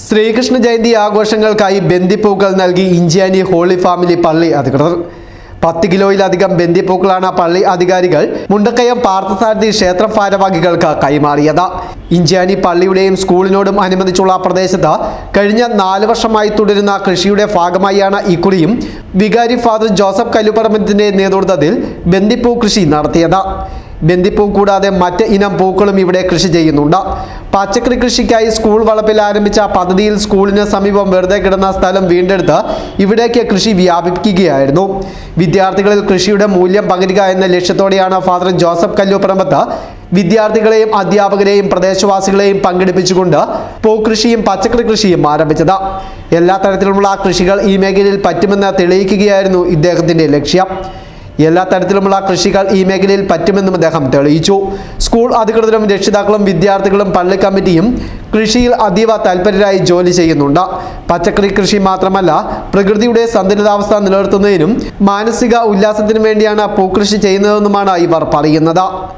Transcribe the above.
ശ്രീകൃഷ്ണ ജയന്തി ആഘോഷങ്ങൾക്കായി ബന്ദിപ്പൂക്കൾ നൽകി Inchiyani holy family പള്ളി അധികൃതർ. പത്ത് കിലോയിലധികം ബന്ദിപ്പൂക്കളാണ് പള്ളി അധികാരികൾ മുണ്ടക്കയം പാർത്ഥസാരഥി ക്ഷേത്ര ഭാരവാഹികൾക്ക് കൈമാറിയത്. ഇഞ്ചിയാനി പള്ളിയുടെയും സ്കൂളിനോടും അനുബന്ധിച്ചുള്ള പ്രദേശത്ത് കഴിഞ്ഞ നാല് വർഷമായി തുടരുന്ന കൃഷിയുടെ ഭാഗമായാണ് ഇക്കുറിയും വികാരി ഫാദർ ജോസഫ് കല്ലുപറമ്പത്തിന്റെ നേതൃത്വത്തിൽ ബന്ദിപ്പൂ കൃഷി നടത്തിയത്. ബന്ദിപ്പൂ കൂടാതെ മറ്റ് ഇനം പൂക്കളും ഇവിടെ കൃഷി ചെയ്യുന്നുണ്ട്. പച്ചക്കറി കൃഷിക്കായി സ്കൂൾ വളപ്പിൽ ആരംഭിച്ച പദ്ധതിയിൽ സ്കൂളിന് സമീപം വെറുതെ കിടന്ന സ്ഥലം വീണ്ടെടുത്ത് ഇവിടേക്ക് കൃഷി വ്യാപിപ്പിക്കുകയായിരുന്നു. വിദ്യാർത്ഥികളിൽ കൃഷിയുടെ മൂല്യം പകരുക എന്ന ലക്ഷ്യത്തോടെയാണ് ഫാദർ ജോസഫ് കല്ലൂപ്പറമ്പത്ത് വിദ്യാർത്ഥികളെയും അധ്യാപകരെയും പ്രദേശവാസികളെയും പങ്കെടുപ്പിച്ചുകൊണ്ട് പൂക്കൃഷിയും പച്ചക്കറി കൃഷിയും ആരംഭിച്ചത്. എല്ലാ തരത്തിലുമുള്ള കൃഷികൾ ഈ മേഖലയിൽ പറ്റുമെന്ന് തെളിയിക്കുകയായിരുന്നു ഇദ്ദേഹത്തിന്റെ ലക്ഷ്യം. എല്ലാ തരത്തിലുമുള്ള കൃഷികൾ ഈ മേഖലയിൽ പറ്റുമെന്നും അദ്ദേഹം തെളിയിച്ചു. സ്കൂൾ അധികൃതരും രക്ഷിതാക്കളും വിദ്യാർത്ഥികളും പള്ളി കമ്മിറ്റിയും കൃഷിയിൽ അതീവ താൽപര്യരായി ജോലി ചെയ്യുന്നുണ്ട്. പച്ചക്കറി കൃഷി മാത്രമല്ല പ്രകൃതിയുടെ സന്തുലിതാവസ്ഥ നിലനിർത്തുന്നതിനും മാനസിക ഉല്ലാസത്തിനും വേണ്ടിയാണ് പൂക്കൃഷി ചെയ്യുന്നതെന്നുമാണ് ഇവർ പറയുന്നത്.